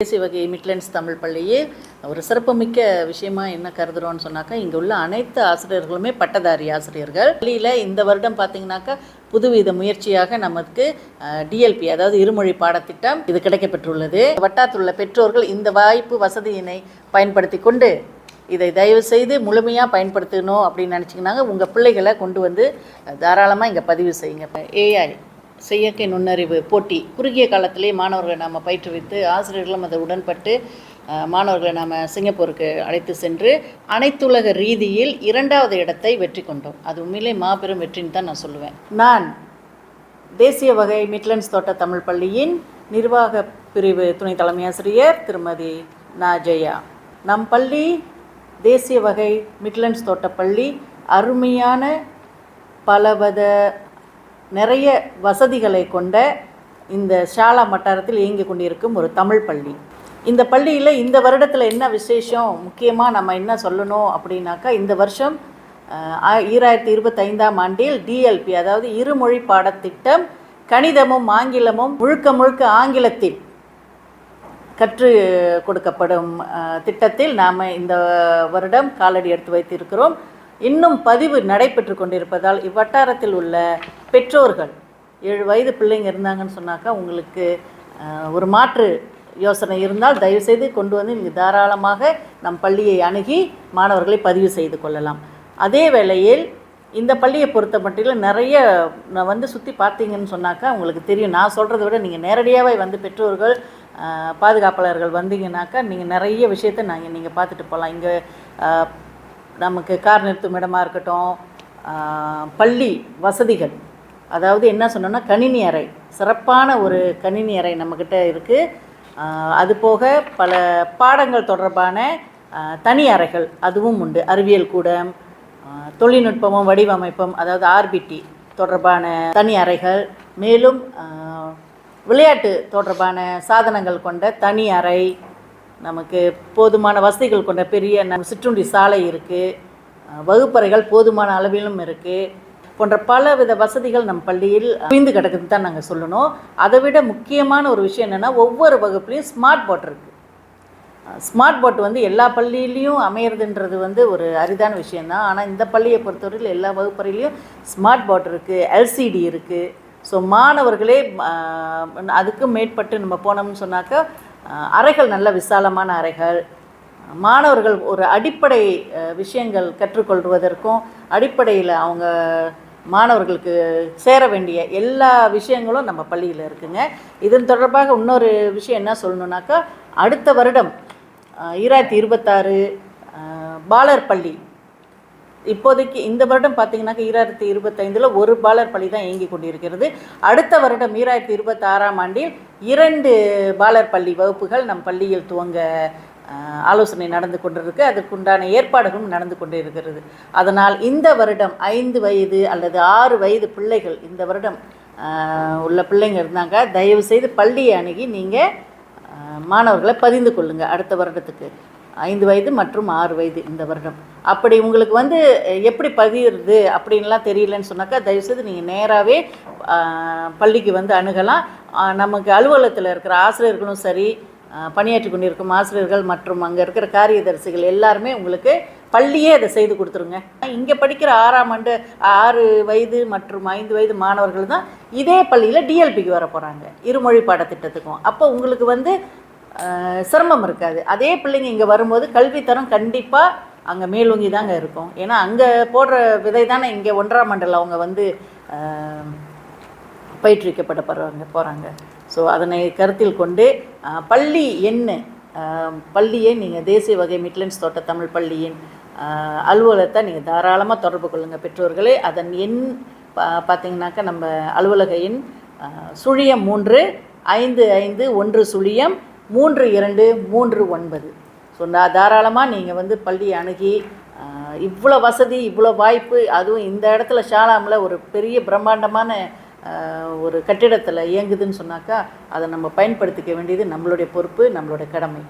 தேசிய வகை மிட்லண்ட்ஸ் தமிழ் பள்ளியே ஒரு சிறப்புமிக்க விஷயமா என்ன கருதுறோம்னு சொன்னாக்கா இங்கே உள்ள அனைத்து ஆசிரியர்களுமே பட்டதாரி ஆசிரியர்கள். பள்ளியில் இந்த வருடம் பார்த்தீங்கன்னாக்கா புதுவித முயற்சியாக நமக்கு டிஎல்பி அதாவது இருமொழி பாடத்திட்டம் இது கிடைக்கப்பெற்றுள்ளது. வட்டாரத்தில் உள்ள பெற்றோர்கள் இந்த வாய்ப்பு வசதியினை பயன்படுத்தி கொண்டு இதை தயவு செய்து முழுமையாக பயன்படுத்தணும் அப்படின்னு நினச்சிங்கனாங்க உங்கள் பிள்ளைகளை கொண்டு வந்து தாராளமாக இங்கே பதிவு செய்யுங்க. ஏஐ செயற்கை நுண்ணறிவு போட்டி. குறுகிய காலத்திலே மாணவர்களை நாம் பயிற்றுவித்து ஆசிரியர்களும் அதை உடன்பட்டு மாணவர்களை நாம் சிங்கப்பூருக்கு அழைத்து சென்று அனைத்துலக ரீதியில் இரண்டாவது இடத்தை வெற்றி கொண்டோம். அது உண்மையிலே மாபெரும் வெற்றின்னு தான் நான் சொல்லுவேன். நான் தேசிய வகை மிட்லண்ட்ஸ் தோட்ட தமிழ் பள்ளியின் நிர்வாக பிரிவு துணை தலைமை ஆசிரியர் திருமதி நா ஜெயா நம் பள்ளி தேசிய வகை மிட்லண்ட்ஸ் தோட்டப்பள்ளி அருமையான பலவித நிறைய வசதிகளை கொண்ட இந்த ஷாலா வட்டாரத்தில் இயங்கி கொண்டிருக்கும் ஒரு தமிழ் பள்ளி. இந்த பள்ளியில் இந்த வருடத்தில் என்ன விசேஷம்? முக்கியமாக நம்ம என்ன சொல்லணும் அப்படின்னாக்கா இந்த வருஷம் ஈராயிரத்தி இருபத்தைந்தாம் ஆண்டில் டிஎல்பி அதாவது இருமொழி பாடத்திட்டம் கணிதமும் ஆங்கிலமும் முழுக்க முழுக்க ஆங்கிலத்தில் கற்று கொடுக்கப்படும் திட்டத்தில் நாம் இந்த வருடம் காலடி எடுத்து வைத்திருக்கிறோம். இன்னும் பதிவு நடைபெற்று கொண்டிருப்பதால் இவ்வட்டாரத்தில் உள்ள பெற்றோர்கள் ஏழு வயது பிள்ளைங்க இருந்தாங்கன்னு சொன்னாக்கா உங்களுக்கு ஒரு மாற்று யோசனை இருந்தால் தயவுசெய்து கொண்டு வந்து நீங்கள் தாராளமாக நம் பள்ளியை அணுகி மாணவர்களை பதிவு செய்து கொள்ளலாம். அதே வேளையில் இந்த பள்ளியை பொறுத்த மட்டிலும் நிறைய நான் வந்து சுற்றி பார்த்தீங்கன்னு சொன்னாக்கா உங்களுக்கு தெரியும். நான் சொல்கிறத விட நீங்கள் நேரடியாகவே வந்து பெற்றோர்கள் பாதுகாப்பாளர்கள் வந்தீங்கன்னாக்கா நீங்கள் நிறைய விஷயத்தை நாங்கள் நீங்கள் பார்த்துட்டு போகலாம். இங்கே நமக்கு கார் நிறுத்தும் இடமாக இருக்கட்டும் பள்ளி வசதிகள். அதாவது என்ன சொன்னோன்னா கணினி அறை. சிறப்பான ஒரு கணினி அறை நம்மக்கிட்ட இருக்குது அது போக பல பாடங்கள் தொடர்பான தனி அறைகள் அதுவும் உண்டு. அறிவியல் கூடம் தொழில்நுட்பமும் வடிவமைப்பும் அதாவது ஆர்பிடி தொடர்பான தனி அறைகள். மேலும் விளையாட்டு தொடர்பான சாதனங்கள் கொண்ட தனி அறை நமக்கு போதுமான வசதிகள் கொண்ட பெரிய நம் சிற்றுண்டி சாலை இருக்குது வகுப்பறைகள் போதுமான அளவிலும் இருக்குது போன்ற பல வித வசதிகள் நம் பள்ளியில் குவிந்து கிடக்குதுன்னு தான் நாங்கள் சொல்லணும். அதை விட முக்கியமான ஒரு விஷயம் என்னென்னா ஒவ்வொரு வகுப்புலேயும் ஸ்மார்ட் போர்ட் இருக்குது ஸ்மார்ட் போர்ட் வந்து எல்லா பள்ளியிலையும் அமையிறதுன்றது வந்து ஒரு அரிதான விஷயந்தான் ஆனால் இந்த பள்ளியை பொறுத்தவரையில் எல்லா வகுப்பறையிலையும் ஸ்மார்ட் போர்ட் இருக்குது எல்சிடி இருக்குது ஸோ மாணவர்களே அதுக்கும் மேற்பட்டு நம்ம போனோம்னு சொன்னாக்கா அறைகள் நல்ல விசாலமான அறைகள். மாணவர்கள் ஒரு அடிப்படை விஷயங்கள் கற்றுக்கொள்வதற்கும் அடிப்படையில் அவங்க மாணவர்களுக்கு சேர வேண்டிய எல்லா விஷயங்களும் நம்ம பள்ளியில் இருக்குங்க. இதன் தொடர்பாக இன்னொரு விஷயம் என்ன சொல்லணுன்னாக்கா அடுத்த வருடம் ஈராயிரத்தி இருபத்தாறு பாலர் பள்ளி இப்போதைக்கு இந்த வருடம் பார்த்தீங்கன்னாக்கா ஈராயிரத்தி இருபத்தைந்தில் ஒரு பாலர் பள்ளி தான் இயங்கி கொண்டிருக்கிறது. அடுத்த வருடம் ஈராயிரத்தி இருபத்தாறாம் ஆண்டில் இரண்டு பாலர் பள்ளி வகுப்புகள் நம் பள்ளியில் துவங்க ஆலோசனை நடந்து கொண்டிருக்கு. அதற்குண்டான ஏற்பாடுகளும் நடந்து கொண்டிருக்கிறது. அதனால் இந்த வருடம் ஐந்து வயது அல்லது ஆறு வயது பிள்ளைகள் இந்த வருடம் உள்ள பிள்ளைங்க இருந்தாங்க. தயவு செய்து பள்ளியை அணுகி நீங்கள் மாணவர்களை பதிந்து கொள்ளுங்கள் அடுத்த வருடத்துக்கு. ஐந்து வயது மற்றும் ஆறு வயது இந்த வருடம். அப்படி உங்களுக்கு வந்து எப்படி பதியுறது அப்படின்லாம் தெரியலன்னு சொன்னாக்கா தயவுசெய்து நீங்கள் நேராகவே பள்ளிக்கு வந்து அணுகலாம். நமக்கு அலுவலகத்தில் இருக்கிற ஆசிரியர்களும் சரி பணியாற்றி கொண்டிருக்கும் ஆசிரியர்கள் மற்றும் அங்கே இருக்கிற காரியதரிசிகள் எல்லாருமே உங்களுக்கு பள்ளியே அதை செய்து கொடுத்துருங்க. இங்கே படிக்கிற ஆறாம் ஆண்டு ஆறு வயது மற்றும் ஐந்து வயது மாணவர்கள் தான் இதே பள்ளியில் டிஎல்பிக்கு வர போகிறாங்க இருமொழி பாடத்திட்டத்துக்கும். அப்போ உங்களுக்கு வந்து சிரமம் இருக்காது. அதே பிள்ளைங்க இங்கே வரும்போது கல்வித்தரம் கண்டிப்பாக அங்கே மேலோங்கி தாங்க இருக்கும். ஏன்னா அங்கே போடுற விதை தானே இங்கே ஒன்றாம் மண்டல அவங்க வந்து பயிற்றுவிக்கப்பட போகிறாங்க போகிறாங்க ஸோ அதனை கருத்தில் கொண்டு பள்ளி என்ன பள்ளியே பள்ளியை நீங்கள் தேசிய வகை மிட்லன்ஸ் தோட்ட தமிழ் பள்ளியின் அலுவலகத்தை நீங்கள் தாராளமாக தொடர்பு கொள்ளுங்கள் பெற்றோர்களே. அதன் எண் பா பார்த்தீங்கன்னாக்கா நம்ம அலுவலக எண் சுழியம் மூன்று ஐந்து ஐந்து ஒன்று சுழியம் மூன்று இரண்டு மூன்று ஒன்பது. ஸோ நான் தாராளமாக நீங்கள் வந்து பள்ளியை அணுகி இவ்வளோ வசதி இவ்வளோ வாய்ப்பு அதுவும் இந்த இடத்துல ஷாலாமில் ஒரு பெரிய பிரம்மாண்டமான ஒரு கட்டிடத்தில் இயங்குதுன்னு சொன்னாக்கா அதை நம்ம பயன்படுத்திக்க வேண்டியது நம்மளுடைய பொறுப்பு நம்மளுடைய கடமை.